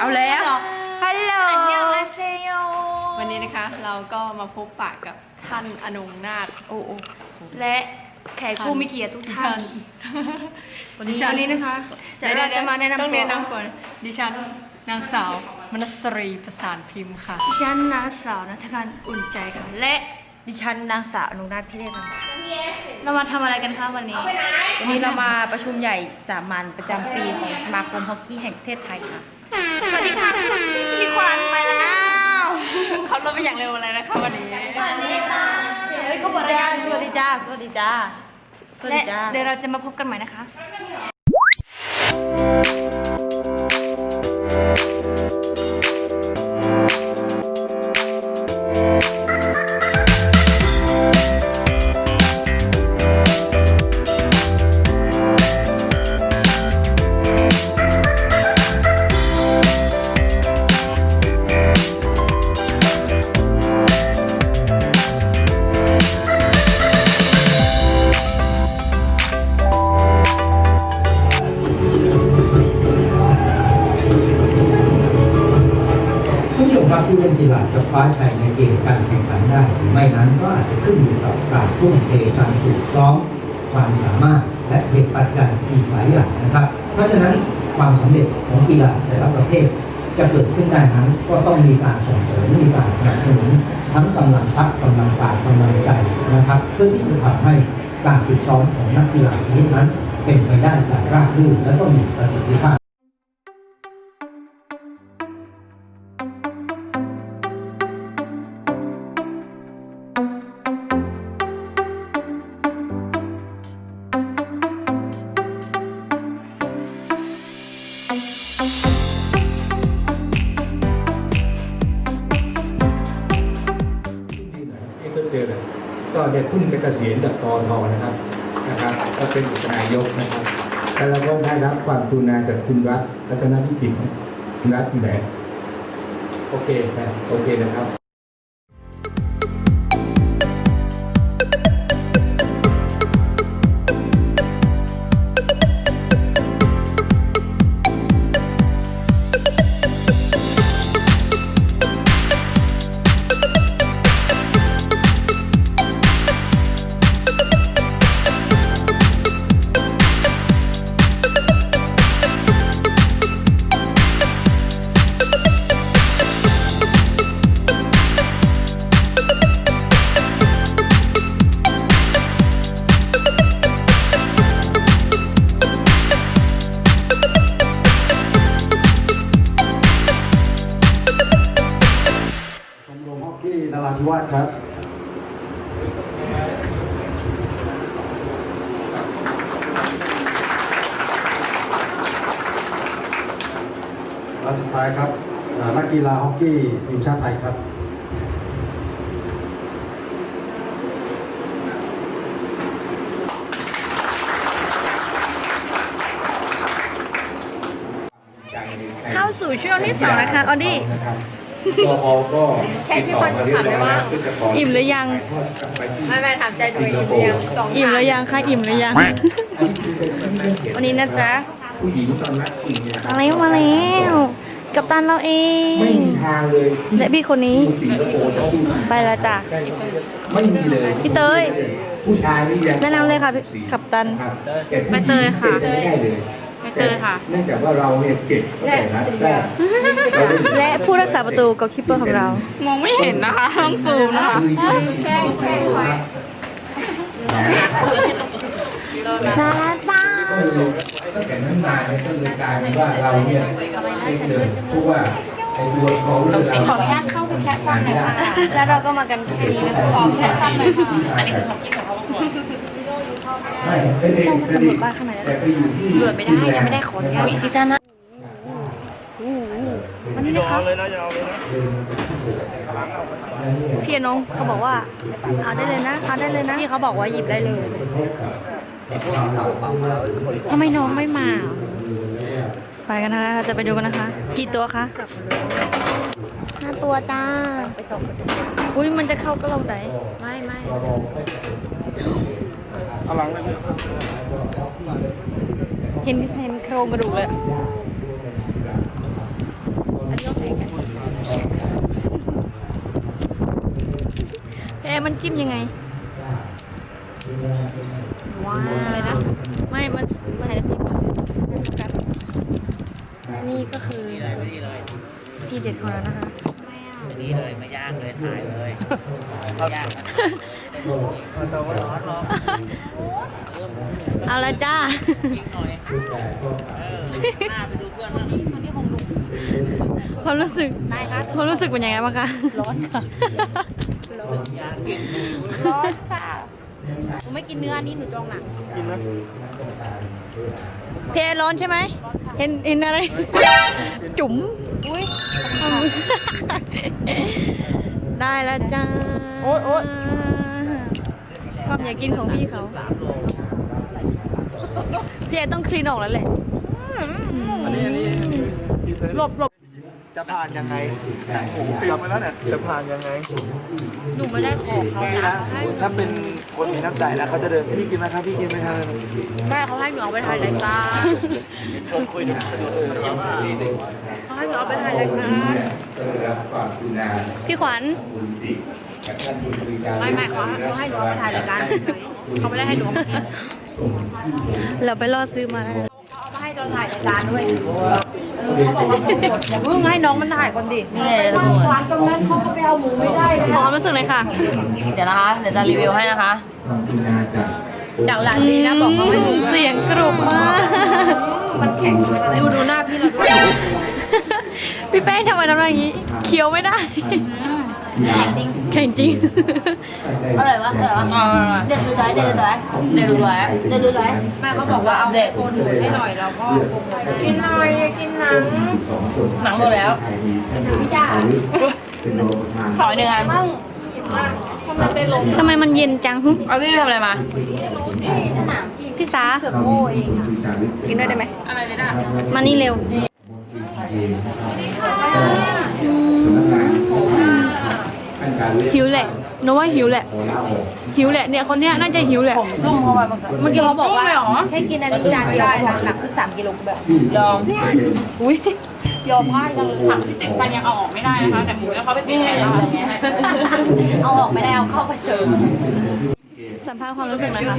ดีเอายังเอาแล้วหรอฮัลโหลอันยองอาเซโยวันนี้นะคะเราก็มาพบปะกับท่านอนงนาถโอ้โอ้และแขกผู้มีเกียรติทุกท่าน วันนี้วันนี้นะคะจะเราจะมาแนะนำตัวต้องแนะนำก่อน ดิฉันนางสาวมนัสรีประสานพิมพ์ค่ะ ดิฉันนางสาวนัทการอุ่นใจค่ะ และดิฉันนางสาวอนุนาถเทพค่ะเรามาทำอะไรกันคะวันนี้ วันนี้เรามาประชุมใหญ่สามัญประจำปีของสมาคมฮอกกี้แห่งประเทศไทยค่ะสวัสดีค่ะ พี่สิริควันไปแล้วเขาเราไปอย่างเร็วอะไรนะคะวันนี้สวัสดีจ้าเฮ้ยเขาบอกจ้าอะไรสวัสดีจ้า สวัสดีจ้า สวัสและดีจ้า เดี๋ยวเราจะมาพบกันใหม่นะคะ นกีฬาจะคว้าชัยในเกมการแข่งขันได้หรือไม่นั้นก็อาจจะขึ้นอยู่กับการทุ่มเทการฝึกซ้อมความสามารถและเหตุปัจจัยอีกหลายอย่างนะครับ เพราะฉะนั้นความสำเร็จของกีฬาแต่ละประเภทจะเกิดขึ้นได้นั้นก็ต้องมีการส่งเสริมมีการสนับสนุนทั้งกำลังทรัพย์กำลังกายกำลังใจนะครับ เพื่อที่จะทำให้การฝึกซ้อมของนักกีฬาชนิดนั้น เป็นไปได้อย่างราบรื่นและก็มีประสิทธิภาพ เด็กเพิ่งจะเกษียณจากกอทนะครับนะครับ ก็เป็นอุปนายกนะครับแล้วเราก็ได้รับความกรุณาจากคุณรัฐรัตนวิจิตรคุณรัฐอยู่ไหนโอเคนะโอเคนะครับ และสุดท้ายครับอ่านักกีฬาฮอกกี้ทีมชาติไทยครับเข้าสู่ช่วงที่สองนะคะออดี้ก็อก็แค่ที่คนถามเลยว่า อิ่มหรือยัง ไม่ไม่ถามใจดูอิ่มหรือยังสองอิ่มหรือยังคะอิ่มหรือยัง วันนี้นะจ๊ะ ผู้หญิงตอนนัดชิงเนี่ยมาแล้วมาแล้วกับตันเราเอไม่ง มีทางเลยที่และพี่คนนี้ สิงคโปร์จะสู้ไปแล้วจ้ะได้ไม่มีเลยพี่เตยผู้ชายนี่ยังแนะนำเลยค่ะพี่กัปตัน ครับแต่ผู้หญิงใบเตยค่ะ เป็นไม่ได้เลยใบเตยค่ะ เนื่องจากว่าเราเนี่ยเจ็บตั้งแต่นัดแรก และผู้รักษาประตูกอลคิปเปอร์ของเรา มองไม่เห็นนะคะต้องซูมนะคะ แกล้งแกล้งไว้มาแล้วจ้า ตั้งแต่นั้นมาเนี่ยก็เลยกลายเป็นว่าเราเนี่ยไม่เจอเพราะว่าไอ้ตัวเขาเรื่องขออนุญาตเข้าไปแค่ฟังหน่อยค่ะ แล้วเราก็มากันแค่นี้นะคะขอแค่ฟังหน่อยค่ะอันนี้คือของที่ของเขาบอกไม่ไม่ได้ต้องไปสำรวจบ้านข้างในแต่ไปอยู่ที่สำรวจไม่ได้ยังไม่ได้ขออนุญาตอีกทีจ้านะวันนี้นะคะพี่น้องเขาบอกว่าเอาได้เลยนะเอาได้เลยนะพี่เขาบอกว่าหยิบได้เลย ทำไมน้องไม่มา ไปกันนะคะ จะไปดูกันนะคะ กี่ตัวคะห้าตัวจ้า ไปส่งอุ้ยมันจะเข้ากระโหลกไหน ไม่ไม่เอาหลังเห็นเห็นโครงกระดูกเลยแอมันจิ้มยังไง ว้าวอะไรนะ ไม่ มันมันให้น้ำจิ้มก่อนกันนี่ก็คือที่เด็ดของเรานะคะนี่เลยไม่ย่างเลยถ่ายเลยไม่ย่างนร้อนร้อนเอาละจ้ายิงหน่อยหน้าไปดูเพื่อนนะความรู้สึกความรู้สึกเป็นยังไงบ้างคะ ร้อนค่ะ ร้อนค่ะ หนูไม่กินเนื้ออันนี้หนูจองหนังกินนะเพร้อนใช่ไหม เห็นเห็นอะไร จุ๋ม อุ้ยได้แล้วจ้าโอ๊ยโอ๊ยความอยากกินของพี่เขา พี่เอต้องคลีนออกแล้วแหละ อันนี้อันนี้หลบหลบ จะผ่านยังไงผมเตรียมมาแล้วเนี่ยจะผ่านยังไง หนูไม่ได้ของเขานี่นะถ้าเป็นคนมีน้ำใจนะเขาจะเดินพี่กินไหมครับพี่กินไหมครับแม่เขาให้หนูเอาไปถ่ายรายการคนคุยถึงประโยชน์มันเยอะมากเขาให้หนูเอาไปถ่ายรายการได้รับความกรุณาพี่ขวัญคุณติกับท่านผู้บริการไม่ไม่เขาเขาให้หนูเอาไปถ่ายรายการเขาไม่ได้ให้หนูเอามากินเราไปรอซื้อมาแล้วนะเอามาให้เราถ่ายรายการด้วย เออเขาบอกว่าโปรโมทอย่าเพิ่งให้น้องมันถ่ายก่อนดินี่เลยทุกคนขอความรู้สึกเลยค่ะ เดี๋ยวนะคะ เดี๋ยวจะรีวิวให้นะคะความกรุณาจากจากหลานดีนะบอกเขาให้ดูเสียงกรุบมากมันแข็งดูดูหน้าพี่เราด้วยพี่แป้งทำไมทำอย่างนี้ เคี้ยวไม่ได้ แข็งจริง อร่อยวะอร่อยวะเด็ดดูไรเด็ดดูไรเด็ดดูไรเด็ดดูไรแม่เขาบอกว่าเอาเด็ดโอนหนูให้หน่อยเราก็กินหน่อยกินหนังหนังหมดแล้วพี่จ่าเป็นโลทานขอหนึ่งอันทำไมมันเย็นจังหึเอาพี่ทำอะไรมาพี่สาโอ้เองค่ะกินด้วยได้ไหมอะไรเลยนะมานี่เร็ว หิวแห ละหนูว่าหิวแหละ หิวแหละเนี่ยคนเนี้ยน่าจะหิวแหละลุ่มเข้าไปเมื่อกี้เขาบอกว่าให้กินอันนี้จานเดียวเขาบอกหนักขึ้นสามกิโลแบบยอมอุ้ยยอมง่ายจังเลยค่ะที่ติดฟันยังเอาออกไม่ได้นะคะแต่หมูจะเข้าไปติดแทนแล้วเอาออกไม่ได้เอาเข้าไปเสริมสัมภาษณ์ความรู้สึกหน่อยค่ะ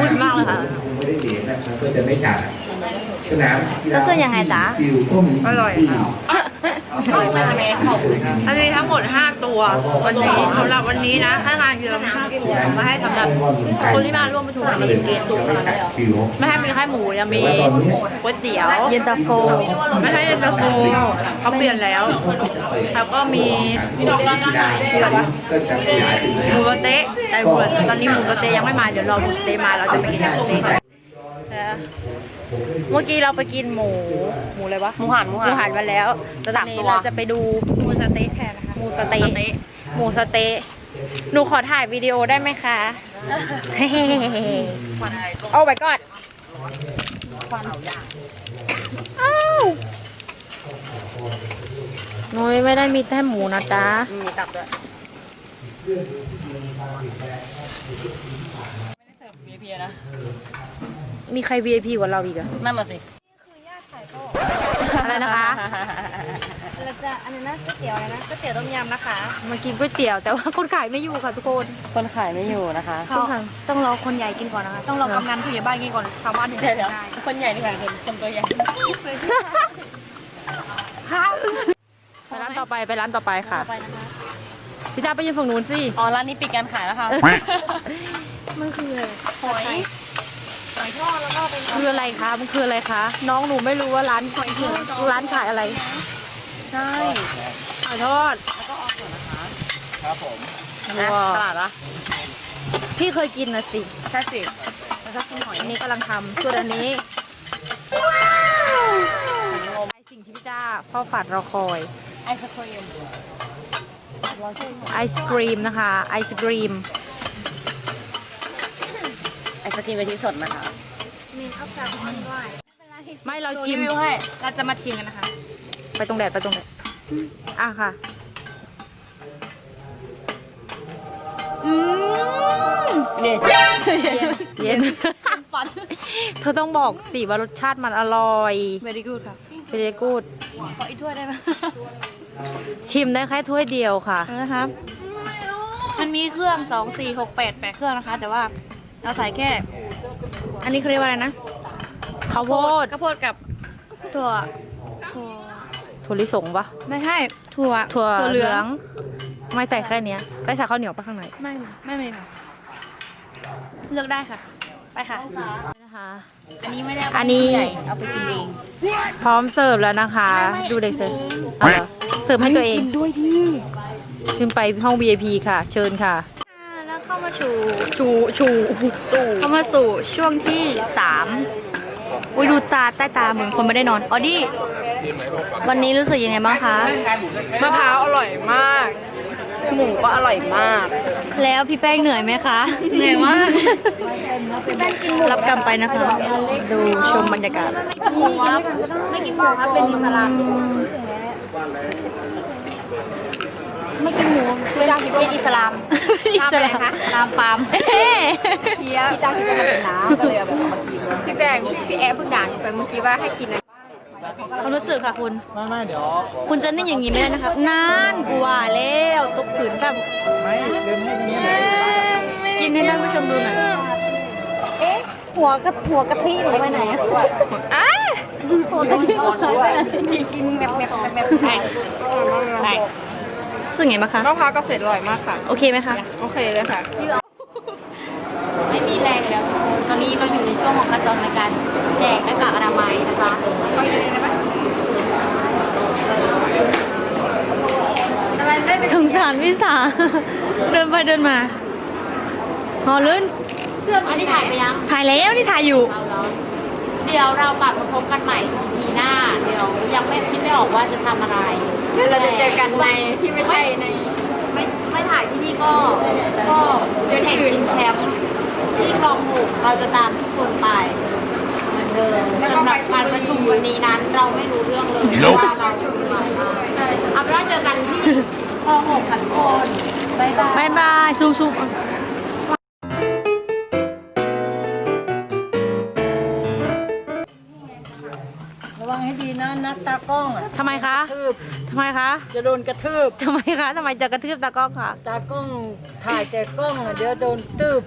มืดมากเลยค่ะไม่ได้เสียนะครับก็จะไม่จ่ายสนามกีฬารู้สึกยังไงจ๊ะฟิวก็มีอร่อยค่ะ อันนี้ทั้งหมด 5 ตัว วันนี้สำหรับวันนี้นะถ้างานคือเรามี5ตัวมาให้สำหรับคนที่มาร่วมประชุมมีเกณฑ์ตัวขนาดนี้เหรอไม่ให้มีแค่หมูยังมีก๋วยเตี๋ยวเย็นตาโฟ ไม่ใช่เย็นตาโฟเขาเปลี่ยนแล้วแล้วก็มีหมูสะเต๊ะแต่หมูตอนนี้หมูสะเต๊ะยังไม่มาเดี๋ยวรอหมูสะเต๊ะมาเราจะไปกินหมูสะเต๊ะ เมื่อกี้เราไปกินหมู หมูอะไรวะหมูหันหมูหันมาแล้วแต่ตอนนี้เราจะไปดูหมูสะเต๊ะแทนนะคะหมูสะเต๊ะหมูสะเต๊ะหนูขอถ่ายวิดีโอได้ไหมคะเอาไปก่อนอ้าวนุ้ยไม่ได้มีแต่หมูนะจ๊ะ มีตับด้วยมี ใคร VIP กว่าเราอีกอะนั่นมาสิอะไรนะคะ เราจะอันนี้นะก๋วยเตี๋ยวอะไรนะก๋วยเตี๋ยวต้มยำนะคะมากินก๋วยเตี๋ยว แต่ว่าคนขายไม่อยู่ค่ะทุกคนคนขายไม่อยู่นะคะต้องค่ะต้องรอคนใหญ่กินก่อนนะคะ ต้องรอกำนันผู้ใหญ่บ้านกินก่อนชาวบ้านถึงจะได้คนใหญ่ดีกว่าคนคนตัวใหญ่ไปร้านต่อไปไปร้านต่อไปค่ะพี่จ้าไปยืนฝั่งนู้นสิ อ๋อ ร้านนี้ปิดการขายแล้วค่ะ มันคืออะไรหอยหอย ทอดแล้วก็เป็นคืออะไรคะ มันคืออะไรคะ น้องหนูไม่รู้ว่าร้านคือร้านขายอะไร ใช่ขายทอดนะตลาดละพี่เคยกินนะสิ ใช่สิแล้วก็กินหอยอันนี้กำลังทำส่วนอันนี้ไอสิ่งที่พี่จ้าเฝ้าฝันรอคอย ไอศครีมไอศกรีมนะคะ ไอศกรีมไอศครีมกะทิสดนะคะ ไม่เราชิมรีวิวให้ เราจะมาชิมกันนะคะ ไปตรงแดดไปตรงแดดอะค่ะ อืมนี่เย็นเธอต้องบอกสิว่ารสชาติมันอร่อย very good ค่ะ very good ขออีกถ้วยได้ไหมชิมได้แค่ถ้วยเดียวค่ะนะครับให้มันมีเครื่องสองสี่หกแปดแปดเครื่องนะคะ แต่ว่าเราใส่แค่ อันนี้เขาเรียกว่าอะไรนะข้าวโพดข้าวโพดกับถั่วถั่วถั่วลิสงปะไม่ใช่ถั่วถั่วเหเหลืลือองงไม่ใส่แค่เนี้ยไปใส่ข้าวเหนียวปะข้างในไม่ไม่ไม่ค่ะเลือกได้ค่ะ ไปค่ะนะคะอันนี้ไม่ได้อันนี้เอาไปกินเองพร้อมเสิร์ฟแล้วนะคะ ดูเลยเสิร์ฟเอาเหรอเสิร์ฟให้ตัวเองด้วยที่ขึ้นไปห้อง VIP ค่ะ เชิญค่ะแล้ว เข้ามาชูชูชูเข้ามาสู่ช่วงที่สามอุ้ยดูตาใต้ตาเหมือนคนไม่ได้นอนออดี้วันนี้รู้สึกยังไงบ้างคะมะพร้าวอร่อยมาก หมูก็อร่อยมาก แล้วพี่แป้งเหนื่อยไหมคะ เหนื่อยมากรับกรรมไปนะคะ ดูชมบรรยากาศไม่กินหมูครับเป็นอิสลาม ไม่กินหมูเป็นเป็นอิสลามอิสลามตามปามเอ๊ะเชียพี่จ้างที่จะมาเป็นน้ำก็เลยเอาแบบเอามากินพี่แบงพี่แอ๊เพิ่งด่าหนูไปเมื่อกี้ว่าให้กินอะไรความรู้สึกค่ะคุณ ไม่ไม่เดี๋ยว คุณจะนิ่งอย่างนี้ไม่ได้นะครับนานกูว่าแล้วตกผืนซ้ไม่เดินให้ทีนี้เลยำกินให้ท่านผู้ชมดูหน่อย เอ๊ะ หัวกระหัวกะทิหนูไปไหนอะอ้าหัวกะทิหนูหายไปไหนมีกินแบบแบบแบบแบบไปไปรู้ สึกไงบ้างคะ มะพร้าวก็เสร็จอร่อยมากค่ะ โอเคไหมคะ โอเคเลยค่ะ ไม่มีแรงแล้ว ตอนนี้เราอยู่ในช่วงของขั้นตอนในการแจกหน้ากากอนามัยนะคะเขาอยู่ในนั้นไหมสงสารพี่สา เดินไปเดินมาหอลื่นเสื้ออันนี้ถ่ายไปยัง ถ่ายแล้วนี่ถ่ายอยู่ เอาเหรอ เดี๋ยวเรากลับมาพบกันใหม่ EP หน้า เดี๋ยวยังไม่คิดไม่ออกว่าจะทำอะไรเราจะเจอกันในที่ไม่ใช่ใน ไม่ไม่ถ่ายที่นี่ก็ ก็จะแข่งชิงแชมป์ที่คลองหกเราจะตามทุกคนไปเหมือนเดิมสำหรับการประชุมวันนี้นั้น เราไม่รู้เรื่องเลยว่าเราจะมีอะไรบ้างเอาเป็นว่าเจอกันที่คลองหกค่ะทุกคนบ๊ายบาย บายบายซูมซูม ตากล้องอะทำไมคะทำไมคะจะโดนกระทืบทำไมคะทำไมจะกระทืบตากล้องคะ ตากล้องถ่ายแต่กล้องอะเดี๋ยวโดนตืบ